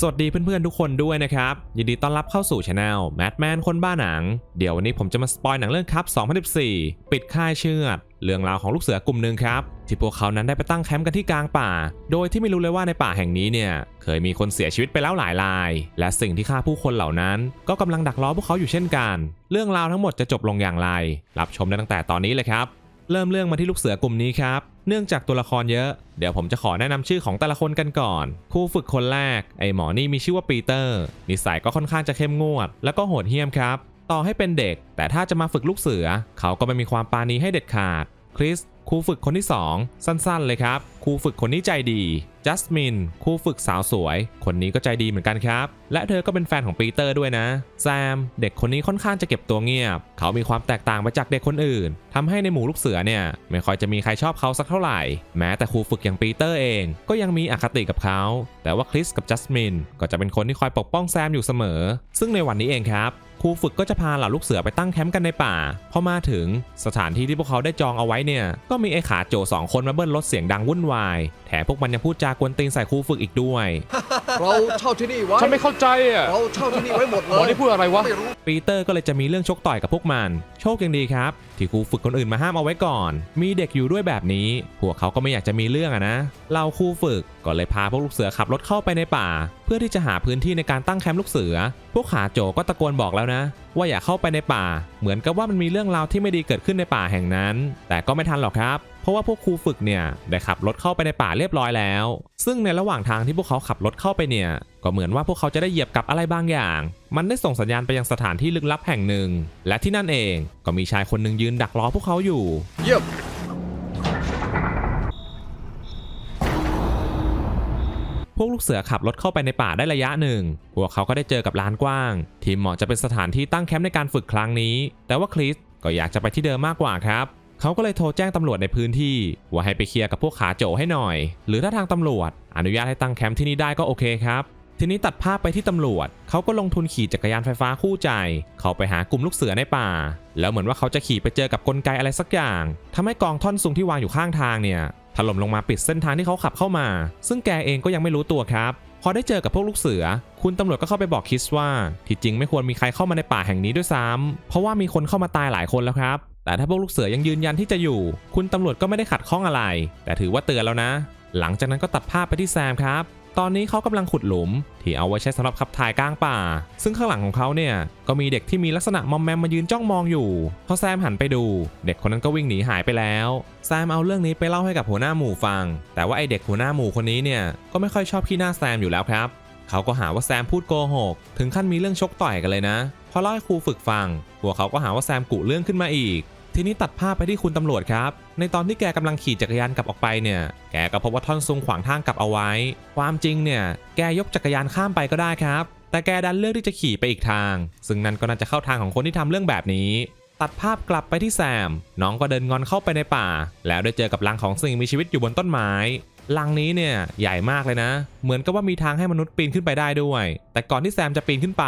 สวัสดีเพื่อนๆทุกคนด้วยนะครับ ยินดีต้อนรับเข้าสู่ช anel Madman คนบ้าหนัง เดี๋ยววันนี้ผมจะมาสปอยหนังเรื่องครับ 2014 ปิดค่ายเชือด เรื่องราวของลูกเสือกลุ่มหนึ่งครับ ที่พวกเขานั้นได้ไปตั้งแคมป์กันที่กลางป่า โดยที่ไม่รู้เลยว่าในป่าแห่งนี้เนี่ย เคยมีคนเสียชีวิตไปแล้วหลายราย และสิ่งที่ฆ่าผู้คนเหล่านั้น ก็กำลังดักล้อพวกเขาอยู่เช่นกัน เรื่องราวทั้งหมดจะจบลงอย่างไร รับชมได้ตั้งแต่ตอนนี้เลยครับ เริ่มเรื่องมาที่ลูกเสือกลุ่มนี้ครับ เนื่องจากตัวละครเยอะ เดี๋ยวผมจะขอแนะนำชื่อของแต่ละคนกันก่อนครูฝึกคนแรก ไอหมอนี่มีชื่อว่าปีเตอร์ นิสัยก็ค่อนข้างจะเข้มงวด แล้วก็โหดเหี้ยมครับ ต่อให้เป็นเด็ก แต่ถ้าจะมาฝึกลูกเสือ เขาก็ไม่มีความปราณีให้เด็ดขาด คริสครูฝึกคนที่ 2 สั้นๆเลยครับครูฝึกคนนี้ใจดีจัสมินครูฝึกสาวสวย คนนี้ก็ใจดีเหมือนกันครับ และเธอก็เป็นแฟนของปีเตอร์ด้วยนะแซมเด็กคนนี้ค่อนข้างจะเก็บตัวเงียบ เขามีความแตกต่างไปจากเด็กคนอื่นทำให้ในหมู่ลูกเสือเนี่ย ไม่ค่อยจะมีใครชอบเขาสักเท่าไหร่ แม้แต่ครูฝึกอย่างปีเตอร์เอง ก็ยังมีอคติกับเขา แต่ว่าคริสกับจัสมินก็จะเป็นคนที่คอยปกป้องแซมอยู่เสมอ ซึ่งในวันนี้เองครับ ครูฝึกก็จะพาเหล่าลูกเสือไปตั้งแคมป์กันในป่า พอมาถึงสถานที่ที่พวกเขาได้จองเอาไว้เนี่ย ก็มีไอ้ขาโจสองคนมาเบิ้ลรถเสียงดังวุ่นวายแถมพวกมันยังพูดจากวนตีนใส่ครูฝึกอีกด้วย เราเช่าที่นี่ไว้ ฉันไม่เข้าใจอะเราเช่าที่นี่ไว้หมดเลหมอย นี่พูดอะไรวะ ไม่รู้ ปีเตอร์ก็เลยจะมีเรื่องชกต่อยกับพวกมัน โชคยังดีครับ ที่ครูฝึกคนอื่นมาห้ามเอาไว้ก่อน มีเด็กอยู่ด้วยแบบนี้ พวกเขาก็ไม่อยากจะมีเรื่องอะนะ เราครูฝึกก็เลยพาพวกลูกเสือขับรถเข้าไปในป่า เพื่อที่จะหาพื้นที่ในการตั้งแคมป์ลูกเสือ พวกขาโจก็ตะโกนบอกแล้วนะ ว่าอย่าเข้าไปในป่า เหมือนกับว่ามันมีเรื่องราวที่ไม่ดีเกิดขึ้นในป่าแห่งนั้น แต่ก็ไม่ทันหรอกครับเพ ราะว่าพวกครูฝึกเนี่ยได้ขับรถเข้าไปในป่าเรียบร้อยแล้ว ซึ่งในระหว่างทางที่พวกเขาขับรถเข้าไปเนี่ยก็เหมือนว่าพวกเขาจะได้เหยียบกับอะไรบางอย่าง มันได้ส่งสัญญาณไปยังสถานที่ลึกลับแห่งหนึ่ง และที่นั่นเองก็มีชายคนหนึ่งยืนดักรอพวกเขาอยู่ เยี่ยมพวกลูกเสือขับรถเข้าไปในป่าได้ระยะหนึ่ง พวกเขาก็ได้เจอกับลานกว้าง ที่เหมาะจะเป็นสถานที่ตั้งแคมป์ในการฝึกครั้งนี้ แต่ว่าคริสก็อยากจะไปที่เดิมมากกว่าครับ เขาก็เลยโทรแจ้งตำรวจในพื้นที่ ว่าให้ไปเคลียร์กับพวกขาโจให้หน่อย หรือถ้าทางตำรวจ อนุญาตให้ตั้งแคมป์ที่นี่ได้ก็โอเคครับ ทีนี้ตัดภาพไปที่ตำรวจ เขาก็ลงทุนขี่จักรยานไฟฟ้าคู่ใจ เขาไปหากลุ่มลูกเสือในป่า แล้วเหมือนว่าเขาจะขี่ไปเจอกับกลไกอะไรสักอย่างทำให้กองท่อนซุงที่วางอยู่ข้างทางเนี่ยถล่มลงมาปิดเส้นทางที่เขาขับเข้ามา ซึ่งแกเองก็ยังไม่รู้ตัวครับ พอได้เจอกับพวกลูกเสือ คุณตำรวจก็เข้าไปบอกคิสว่า ที่จริงไม่ควรมีใครเข้ามาในป่าแห่งนี้ด้วยซ้ำเพราะว่ามีคนเข้ามาตายหลายคนแล้วครับ แต่ถ้าพวกลูกเสือยังยืนยันที่จะอยู่ คุณตำรวจก็ไม่ได้ขัดข้องอะไร แต่ถือว่าเตือนแล้วนะ หลังจากนั้นก็ตัดภาพไปที่แซมครับ ตอนนี้เขากำลังขุดหลุม ที่เอาไว้ใช้สำหรับขับถ่ายกลางป่า ซึ่งข้างหลังของเขาเนี่ยก็มีเด็กที่มีลักษณะมอมแมมมายืนจ้องมองอยู่ พอแซมหันไปดู เด็กคนนั้นก็วิ่งหนีหายไปแล้ว แซมเอาเรื่องนี้ไปเล่าให้กับหัวหน้าหมู่ฟัง แต่ว่าไอเด็กหัวหน้าหมู่คนนี้เนี่ยก็ไม่ค่อยชอบขี้หน้าแซมอยู่แล้วครับเขาก็หาว่าแซมพูดโกหก ถึงขั้นมีเรื่องชกต่อยกันเลยนะ พอเล่าให้ครูฝึกฟังพวกเขาก็หาว่าแซมกุเรื่องขึ้นมาอีก ทีนี้ตัดภาพไปที่คุณตำรวจครับ ในตอนที่แกกำลังขี่จักรยานกลับออกไปเนี่ย แกก็พบว่าท่อนซุงขวางทางกลับเอาไว้ ความจริงเนี่ย แกยกจักรยานข้ามไปก็ได้ครับ แต่แกดันเลือกที่จะขี่ไปอีกทาง ซึ่งนั่นก็น่าจะเข้าทางของคนที่ทำเรื่องแบบนี้ ตัดภาพกลับไปที่แซม น้องก็เดินงอนเข้าไปในป่า แล้วได้เจอกับรังของสิ่งมีชีวิตอยู่บนต้นไม้ รังนี้เนี่ยใหญ่มากเลยนะ เหมือนกับว่ามีทางให้มนุษย์ปีนขึ้นไปได้ด้วย แต่ก่อนที่แซมจะปีนขึ้นไป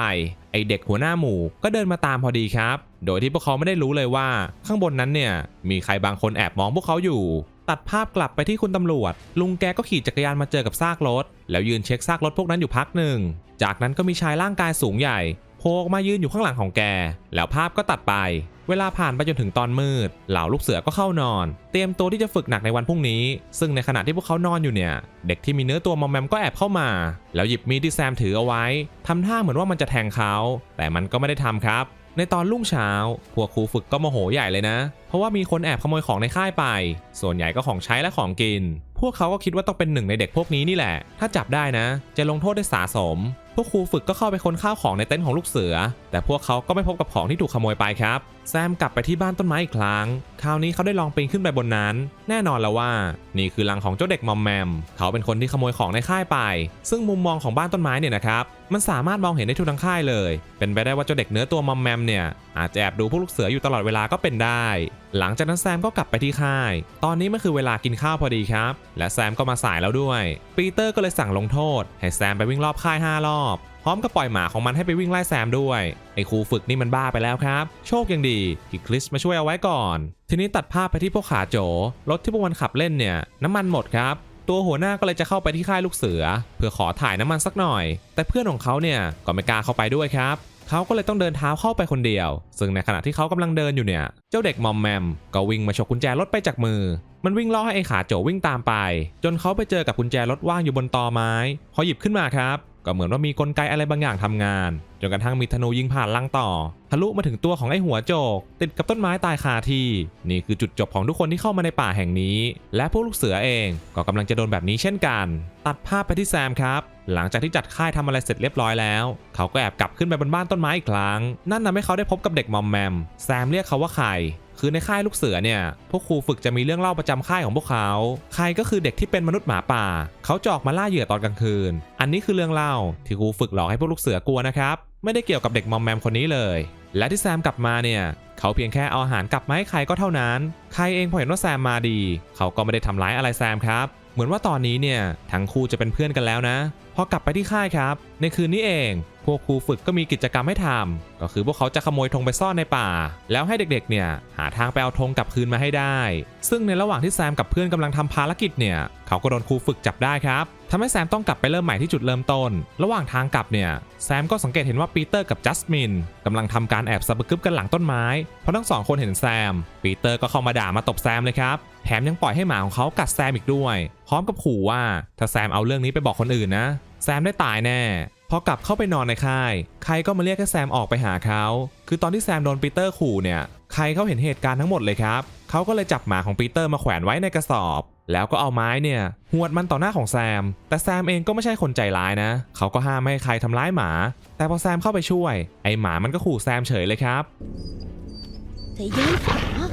ไอเด็กหัวหน้าหมู่ก็เดินมาตามพอดีครับ โดยที่พวกเขาไม่ได้รู้เลยว่า ข้างบนนั้นเนี่ยมีใครบางคนแอบมองพวกเขาอยู่ ตัดภาพกลับไปที่คุณตำรวจ ลุงแกก็ขี่จักรยานมาเจอกับซากรถ แล้วยืนเช็คซากรถพวกนั้นอยู่พักหนึ่ง จากนั้นก็มีชายร่างกายสูงใหญ่ โผล่มายืนอยู่ข้างหลังของแก แล้วภาพก็ตัดไป เวลาผ่านไปจนถึงตอนมืด เหล่าลูกเสือก็เข้านอน เตรียมตัวที่จะฝึกหนักในวันพรุ่งนี้ ซึ่งในขณะที่พวกเขานอนอยู่เนี่ย เด็กที่มีเนื้อตัวมอมแมมก็แอบเข้ามา แล้วหยิบมีดที่แซมถือเอาไว้ ทำท่าเหมือนว่ามันจะแทงเขา แต่มันก็ไม่ได้ทำครับในตอนรุ่งเช้า พวกครูฝึกก็โมโหใหญ่เลยนะ เพราะว่ามีคนแอบขโมยของในค่ายไป ส่วนใหญ่ก็ของใช้และของกิน พวกเขาก็คิดว่าต้องเป็นหนึ่งในเด็กพวกนี้นี่แหละ ถ้าจับได้นะ จะลงโทษได้สาสม วกครูฝึกก็เข้าไปค้นข้าวของในเต็นท์ของลูกเสือ แต่พวกเขาก็ไม่พบกับของที่ถูกขโมยไปครับ แซมกลับไปที่บ้านต้นไม้อีกครั้ง คราวนี้เขาได้ลองปีนขึ้นไปบนนั้น แน่นอนแล้วว่า นี่คือรังของเจ้าเด็กมอมแมม เขาเป็นคนที่ขโมยของในค่ายไป ซึ่งมุมมองของบ้านต้นไม้เนี่ยนะครับ มันสามารถมองเห็นได้ทุกทั้งค่ายเลย เป็นไปได้ว่าเจ้าเด็กเนื้อตัวมอมแมมเนี่ยอาจจะแอบดูพวกลูกเสืออยู่ตลอดเวลาก็เป็นได้ หลังจากนั้นแซมก็กลับไปที่ค่าย ตอนนี้มันคือเวลากินข้าวพอดีครับ และแซมก็มาสายแล้วด้วย ปีเตอร์ก็เลยสั่งลงโทษ ให้แซมไปวิ่งรอบค่าย5รอบพร้อมกับปล่อยหมาของมันให้ไปวิ่งไล่แซมด้วยไอ้ครูฝึกนี่มันบ้าไปแล้วครับ โชคยังดีที่คริสมาช่วยเอาไว้ก่อน ทีนี้ตัดภาพไปที่พวกขาโจรถที่พวกมันขับเล่นเนี่ยน้ำมันหมดครับตัวหัวหน้าก็เลยจะเข้าไปที่ค่ายลูกเสือ เพื่อขอถ่ายน้ำมันสักหน่อย แต่เพื่อนของเขาเนี่ยก็ไม่กล้าเข้าไปด้วยครับเขาก็เลยต้องเดินเท้าเข้าไปคนเดียว ซึ่งในขณะที่เขากำลังเดินอยู่เนี่ย เจ้าเด็กมอมแมมก็วิ่งมาฉกกุญแจรถไปจากมือ มันวิ่งล่อให้ไอ้ขาโจวิ่งตามไป จนเขาไปเจอกับกุญแจรถว่างอยู่บนตอไม้ พอหยิบขึ้นมาครับ ก็เหมือนว่ามีกลไกอะไรบางอย่างทำงาน จนกระทั่งมีธนูยิงผ่านลังต่อ ทะลุมาถึงตัวของไอ้หัวโจก ติดกับต้นไม้ตายคาที่ นี่คือจุดจบของทุกคนที่เข้ามาในป่าแห่งนี้ และพวกลูกเสือเอง ก็กำลังจะโดนแบบนี้เช่นกัน ตัดภาพไปที่แซมครับหลังจากที่จัดค่ายทำอะไรเสร็จเรียบร้อยแล้ว เขาก็แอบกลับขึ้นไปบนบ้านต้นไม้อีกครั้ง นั่นทำให้เขาได้พบกับเด็กมอมแมม แซมเรียกเขาว่าไข่ คือในค่ายลูกเสือเนี่ยพวกครูฝึกจะมีเรื่องเล่าประจำค่ายของพวกเขาใครก็คือเด็กที่เป็นมนุษย์หมาป่า เขาจออกมาล่าเหยื่อตอนกลางคืน อันนี้คือเรื่องเล่าที่ครูฝึกหลอกให้พวกลูกเสือกลัวนะครับไม่ได้เกี่ยวกับเด็กมอมแมมคนนี้เลย และที่แซมกลับมาเนี่ยเขาเพียงแค่เอาอาหารกลับมาให้ใครก็เท่านั้น ใครเองพอเห็นว่าแซมมาดี เขาก็ไม่ได้ทำร้ายอะไรแซมครับ เหมือนว่าตอนนี้เนี่ยทั้งคู่จะเป็นเพื่อนกันแล้วนะ พอกลับไปที่ค่ายครับ ในคืนนี้เอง พวกครูฝึกก็มีกิจกรรมให้ทำก็คือพวกเขาจะขโมยธงไปซ่อนในป่า แล้วให้เด็กๆ เนี่ยหาทางไปเอาธงกลับคืนมาให้ได้ ซึ่งในระหว่างที่แซมกับเพื่อนกำลังทำภารกิจเนี่ย เขาก็โดนครูฝึกจับได้ครับ ทำให้แซมต้องกลับไปเริ่มใหม่ที่จุดเริ่มต้น ระหว่างทางกลับเนี่ย แซมก็สังเกตเห็นว่าปีเตอร์กับจัสมินกำลังทำการแอบสับกึบกันหลังต้นไม้ เพราะทั้งสองคนเห็นแซม ปีเตอร์ก็เข้ามาด่ามาตบแซมเลยครับ แถมยังปล่อยให้หมาของเขากัดแซมอีกด้วย พร้อมกับขู่ว่าถ้าแซมเอาเรื่องนี้ไปบอกคนอื่นนะ แซมได้ตายแน่พอกลับเข้าไปนอนในค่าย ใครก็มาเรียกให้แซมออกไปหาเขา คือตอนที่แซมโดนปีเตอร์ขู่เนี่ย ใครเขาเห็นเหตุการณ์ทั้งหมดเลยครับ เขาก็เลยจับหมาของปีเตอร์มาแขวนไว้ในกระสอบ แล้วก็เอาไม้เนี่ยหวดมันต่อหน้าของแซม แต่แซมเองก็ไม่ใช่คนใจร้ายนะ เขาก็ห้ามไม่ให้ใครทำร้ายหมา แต่พอแซมเข้าไปช่วย ไอหมามันก็ขู่แซมเฉยเลยครับใจเย็นฮะ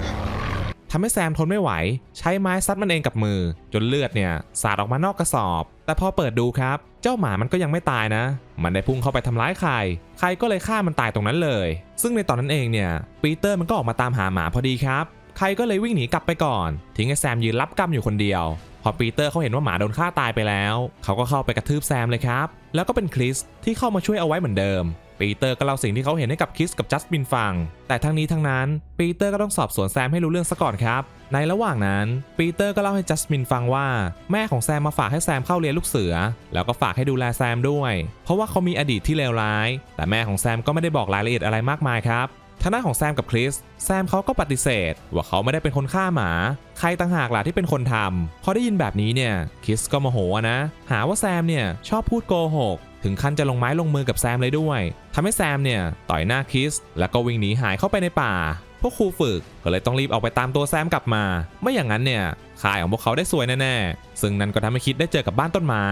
ทำให้แซมทนไม่ไหว ใช้ไม้ซัดมันเองกับมือ จนเลือดเนี่ยสาดออกมานอกกระสอบ แต่พอเปิดดูครับ เจ้าหมามันก็ยังไม่ตายนะ มันได้พุ่งเข้าไปทำร้ายใคร ใครก็เลยฆ่ามันตายตรงนั้นเลย ซึ่งในตอนนั้นเองเนี่ยปีเตอร์มันก็ออกมาตามหาหมาพอดีครับ ใครก็เลยวิ่งหนีกลับไปก่อน ทิ้งให้แซมยืนรับกรรมอยู่คนเดียว พอปีเตอร์เขาเห็นว่าหมาโดนฆ่าตายไปแล้ว เขาก็เข้าไปกระทืบแซมเลยครับ แล้วก็เป็นคริสที่เข้ามาช่วยเอาไว้เหมือนเดิม ปีเตอร์ก็เล่าสิ่งที่เขาเห็นให้กับคริสกับจัสตินฟัง แต่ทั้งนี้ทั้งนั้นปีเตอร์ก็ต้องสอบสวนแซมให้รู้เรื่องซะก่อนครับ ในระหว่างนั้นปีเตอร์ก็เล่าให้จัสมินฟังว่า แม่ของแซมมาฝากให้แซมเข้าเรียนลูกเสือ แล้วก็ฝากให้ดูแลแซมด้วย เพราะว่าเขามีอดีตที่เลวร้าย แต่แม่ของแซมก็ไม่ได้บอกรายละเอียดอะไรมากมายครับ ทางด้านของแซมกับคริสแซมเขาก็ปฏิเสธ ว่าเขาไม่ได้เป็นคนฆ่าหมา ใครต่างหากล่ะที่เป็นคนทำพอได้ยินแบบนี้เนี่ยคริสก็โมโหนะ หาว่าแซมเนี่ยชอบพูดโกหกถึงขั้นจะลงไม้ลงมือกับแซมเลยด้วยทำให้แซมเนี่ยต่อยหน้าคริสแล้วก็วิ่งหนีหายเข้าไปในป่า พวกครูฝึกก็เลยต้องรีบออกไปตามตัวแซมกลับมา ไม่อย่างนั้นเนี่ยค่ายของพวกเขาได้ซวยแน่ๆ ซึ่งนั่นก็ทำให้คิดได้เจอกับบ้านต้นไม้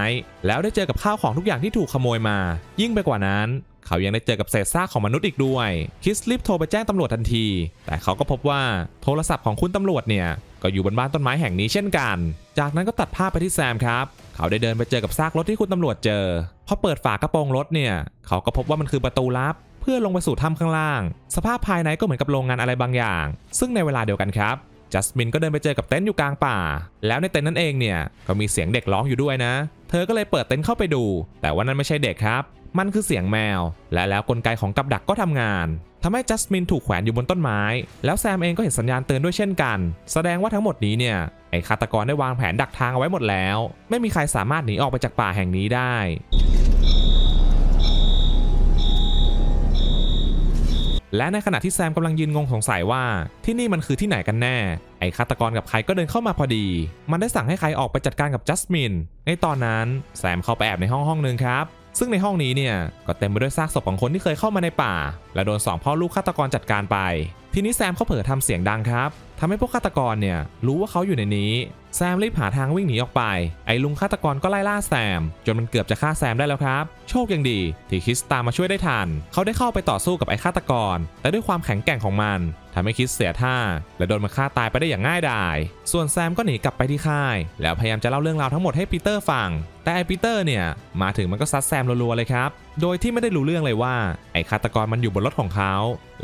แล้วได้เจอกับข้าวของทุกอย่างที่ถูกขโมยมา ยิ่งไปกว่านั้น เขายังได้เจอกับเศษซากของมนุษย์อีกด้วย คิสรีบโทรไปแจ้งตำรวจทันที แต่เขาก็พบว่าโทรศัพท์ของคุณตำรวจเนี่ย ก็อยู่บนบ้านต้นไม้แห่งนี้เช่นกัน จากนั้นก็ตัดภาพไปที่แซมครับ เขาได้เดินไปเจอกับซากรถที่คุณตำรวจเจอ พอเปิดฝากระโปรงรถเนี่ย เขาก็พบว่ามันคือประตูลับ เพื่อลงไปสู่ถ้ำข้างล่าง สภาพภายในก็เหมือนกับโรงงานอะไรบางอย่าง ซึ่งในเวลาเดียวกันครับจัสมินก็เดินไปเจอกับเต็นท์อยู่กลางป่า แล้วในเต็นท์นั้นเองเนี่ย ก็มีเสียงเด็กร้องอยู่ด้วยนะ เธอก็เลยเปิดเต็นท์เข้าไปดู แต่ว่านั่นไม่ใช่เด็กครับ มันคือเสียงแมว และแล้วกลไกของกับดักก็ทำงานทำให้จัสมินถูกแขวนอยู่บนต้นไม้ แล้วแซมเองก็เห็นสัญญาณเตือนด้วยเช่นกัน แสดงว่าทั้งหมดนี้เนี่ยไอ้ฆาตกรได้วางแผนดักทางเอาไว้หมดแล้ว ไม่มีใครสามารถหนีออกไปจากป่าแห่งนี้ได้และในขณะที่แซมกำลังยืนงงสงสัยว่า ที่นี่มันคือที่ไหนกันแน่ ไอ้ฆาตกรกับใครก็เดินเข้ามาพอดี มันได้สั่งให้ใครออกไปจัดการกับจัสมิน ในตอนนั้นแซมเข้าไปแอบในห้องห้องหนึ่งครับ ซึ่งในห้องนี้เนี่ยก็เต็มไปด้วยซากศพของคนที่เคยเข้ามาในป่า และโดนสองพ่อลูกฆาตกรจัดการไป ทีนี้แซมเขาเผลอทำเสียงดังครับทำให้พวกฆาตกรเนี่ยรู้ว่าเขาอยู่ในนี้ แซมรีบหาทางวิ่งหนีออกไป ไอ้ลุงฆาตกรก็ไล่ล่าแซม จนมันเกือบจะฆ่าแซมได้แล้วครับ โชคยังดี ที่คิสตามมาช่วยได้ทัน เขาได้เข้าไปต่อสู้กับไอ้ฆาตกร แต่ด้วยความแข็งแกร่งของมันทำให้คิสเสียท่า และโดนมันฆ่าตายไปได้อย่างง่ายดาย ส่วนแซมก็หนีกลับไปที่ค่าย แล้วพยายามจะเล่าเรื่องราวทั้งหมดให้ปีเตอร์ฟัง แต่ไอ้ปีเตอร์เนี่ย มาถึงมันก็ซัดแซมรัวๆเลยครับ โดยที่ไม่ได้รู้เรื่องเลยว่า ไอ้ฆาตกรมันอยู่บนรถของเขา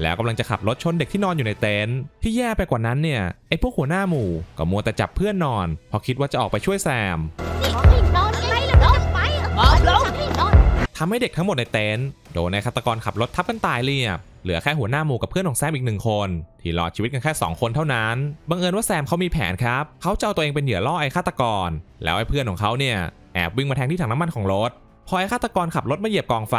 แล้วกำลังจะขับรถชนเด็กที่นอนอยู่ในเต็นท์ที่แย่ไปกว่านั้นเนี่ย ไอ้พวกหัวหน้าหมู่ก็มัวแต่จับเพื่อนนอนเพราะคิดว่าจะออกไปช่วยแซมนี่ให้นอนไงล่ะนอนไปมาลงให้นอนทำให้เด็กทั้งหมดในเต็นท์โดนนายฆาตกรขับรถทับกันตายเรียบ เหลือแค่หัวหน้าหมู่กับเพื่อนของแซมอีกหนึ่งคน ที่รอดชีวิตกันแค่ 2 คนเท่านั้น บังเอิญว่าแซมเขามีแผนครับ เขาจะเอาตัวเองเป็นเหยื่อล่อไอ้ฆาตกร แล้วไอ้เพื่อนของเขาเนี่ยแอบวิ่งมาแทงที่ถังน้ำมันของรถ พอไอ้ฆาตกรขับรถมาเหยียบกองไฟ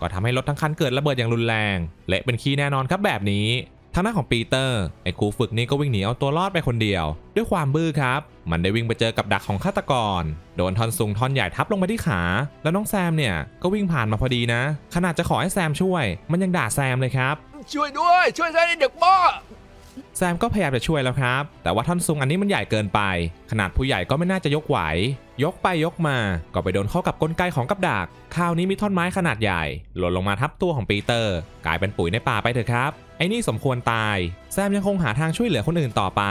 ก็ทำให้รถทั้งคันเกิดระเบิดอย่างรุนแรง เละเป็นขี้แน่นอนครับแบบนี้ทางด้านของปีเตอร์ไอ้ครูฝึกนี่ก็วิ่งหนีเอาตัวรอดไปคนเดียว ด้วยความบื้อครับ มันได้วิ่งไปเจอกับดักของฆาตกร โดนทอนสูงทอนใหญ่ทับลงไปที่ขา แล้วน้องแซมเนี่ยก็วิ่งผ่านมาพอดีนะ ขนาดจะขอให้แซมช่วย มันยังด่าแซมเลยครับ ช่วยด้วย ช่วยฉันเด็กบ้า แซมก็พยายามจะช่วยแล้วครับ แต่ว่าท่อนซุงอันนี้มันใหญ่เกินไป ขนาดผู้ใหญ่ก็ไม่น่าจะยกไหว ยกไปยกมา ก็ไปโดนเข้ากับกลไกของกับดัก คราวนี้มีท่อนไม้ขนาดใหญ่ หล่นลงมาทับตัวของปีเตอร์ กลายเป็นปุ๋ยในป่าไปเถอะครับ ไอ้นี่สมควรตาย แซมยังคงหาทางช่วยเหลือคนอื่นต่อไป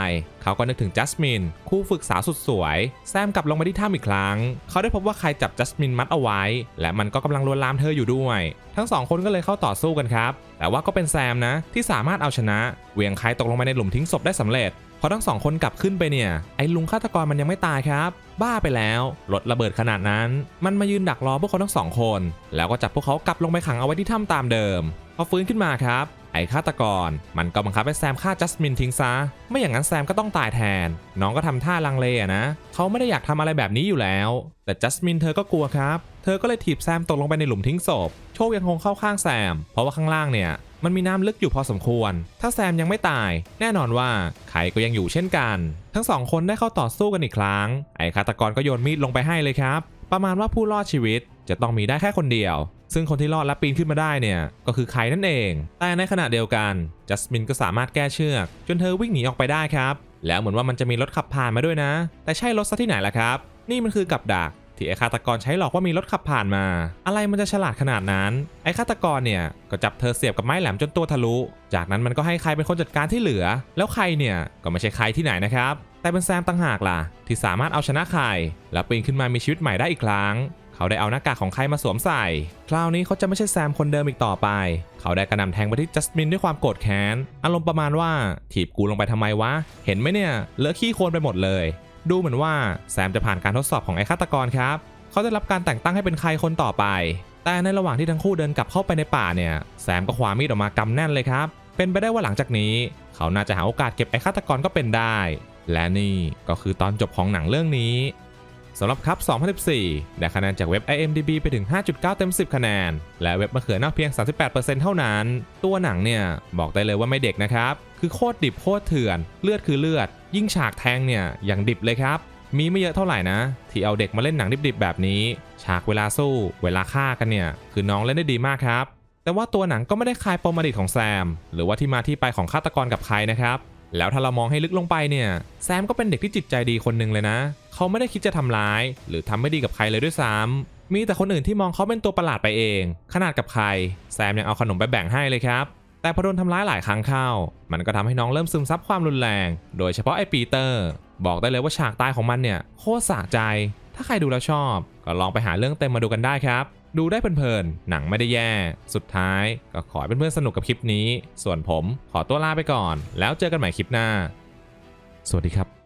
เขาก็นึกถึงจัสมินคู่ฝึกสาวสุดสวย แซมกลับลงมาที่ถ้ำอีกครั้ง เขาได้พบว่าใครจับจัสมินมัดเอาไว้ และมันก็กำลังลวนลามเธออยู่ด้วย ทั้งสองคนก็เลยเข้าต่อสู้กันครับ แต่ว่าก็เป็นแซมนะที่สามารถเอาชนะ เวียงใครตกลงไปในหลุมทิ้งศพได้สำเร็จพอทั้งสองคนกลับขึ้นไปเนี่ย ไอ้ลุงฆาตกรมันยังไม่ตายครับ บ้าไปแล้วรถระเบิดขนาดนั้น มันมายืนดักรอพวกเขาทั้งสองคน แล้วก็จับพวกเขากลับลงไปขังเอาไว้ที่ถ้ำตามเดิม พอฟื้นขึ้นมาครับ ไอ้ฆาตกร มันก็บังคับให้แซมฆ่าจัสมินทิ้งซะ ไม่อย่างนั้นแซมก็ต้องตายแทน น้องก็ทำท่าลังเลอะนะ เขาไม่ได้อยากทำอะไรแบบนี้อยู่แล้ว แต่จัสมินเธอก็กลัวครับ เธอก็เลยถีบแซมตกลงไปในหลุมทิ้งศพ โชคยังคงเข้าข้างแซม เพราะว่าข้างล่างเนี่ย มันมีน้ำลึกอยู่พอสมควร ถ้าแซมยังไม่ตาย แน่นอนว่าไข่ก็ยังอยู่เช่นกัน ทั้งสองคนได้เข้าต่อสู้กันอีกครั้ง ไอ้ฆาตกรก็โยนมีดลงไปให้เลยครับ ประมาณว่าผู้รอดชีวิตจะต้องมีได้แค่คนเดียว ซึ่งคนที่รอดและปีนขึ้นมาได้เนี่ย ก็คือไข่นั่นเอง แต่ในขณะเดียวกัน จัสมินก็สามารถแก้เชือก จนเธอวิ่งหนีออกไปได้ครับ แล้วเหมือนว่ามันจะมีรถขับผ่านมาด้วยนะ แต่ใช่รถซะที่ไหนล่ะครับ นี่มันคือกับดัก ที่ไอ้ฆาตกรใช้หลอกว่ามีรถขับผ่านมา อะไรมันจะฉลาดขนาดนั้น ไอ้ฆาตกรเนี่ยก็จับเธอเสียบกับไม้แหลมจนตัวทะลุ จากนั้นมันก็ให้ใครเป็นคนจัดการที่เหลือ แล้วใครเนี่ยก็ไม่ใช่ใครที่ไหนนะครับ แต่เป็นแซมต่างหากล่ะ ที่สามารถเอาชนะใครและปีนขึ้นมามีชีวิตใหม่ได้อีกครั้งเขาได้เอาหน้ากากของใครมาสวมใส่ คราวนี้เขาจะไม่ใช่แซมคนเดิมอีกต่อไป เขาได้กระหน่ำแทงไปที่จัสมินด้วยความโกรธแค้น อารมณ์ประมาณว่าถีบกูลงไปทำไมวะ เห็นไหมเนี่ย เลอะขี้โคลนไปหมดเลย ดูเหมือนว่าแซมจะผ่านการทดสอบของไอ้ฆาตกรครับ เขาได้รับการแต่งตั้งให้เป็นใครคนต่อไป แต่ในระหว่างที่ทั้งคู่เดินกลับเข้าไปในป่าเนี่ย แซมก็คว้ามีดออกมากำแน่นเลยครับ เป็นไปได้ว่าหลังจากนี้ เขาน่าจะหาโอกาสเก็บไอ้ฆาตกรก็เป็นได้ และนี่ก็คือตอนจบของหนังเรื่องนี้สำหรับครับ 2014 ได้คะแนนจากเว็บ IMDb ไปถึง 5.9 เต็ม 10 คะแนน และเว็บมะเขือน่าเพียง 38%เท่านั้น ตัวหนังเนี่ย บอกได้เลยว่าไม่เด็กนะครับ คือโคตรดิบโคตรเถื่อน เลือดคือเลือด ยิ่งฉากแทงเนี่ยอย่างดิบเลยครับ มีไม่เยอะเท่าไหร่นะ ที่เอาเด็กมาเล่นหนังดิบๆแบบนี้ ฉากเวลาสู้ เวลาฆ่ากันเนี่ย คือน้องเล่นได้ดีมากครับ แต่ว่าตัวหนังก็ไม่ได้คลายปมอดีตของแซม หรือว่าที่มาที่ไปของฆาตกรกับใครนะครับแล้วถ้าเรามองให้ลึกลงไปเนี่ยแซมก็เป็นเด็กที่จิตใจดีคนหนึ่งเลยนะ เขาไม่ได้คิดจะทำร้าย หรือทำไม่ดีกับใครเลยด้วยซ้ำมีแต่คนอื่นที่มองเขาเป็นตัวประหลาดไปเอง ขนาดกับใคร แซมยังเอาขนมไปแบ่งให้เลยครับ แต่พอโดนทำร้ายหลายครั้งเข้า มันก็ทำให้น้องเริ่มซึมซับความรุนแรง โดยเฉพาะไอ้ปีเตอร์ บอกได้เลยว่าฉากตายของมันเนี่ยโคตรสะใจ ถ้าใครดูแล้วชอบ ก็ลองไปหาเรื่องเต็มมาดูกันได้ครับ ดูได้เพลินๆหนังไม่ได้แย่ สุดท้ายก็ขอให้เพื่อนๆสนุกกับคลิปนี้ ส่วนผมขอตัวลาไปก่อน แล้วเจอกันใหม่คลิปหน้า สวัสดีครับ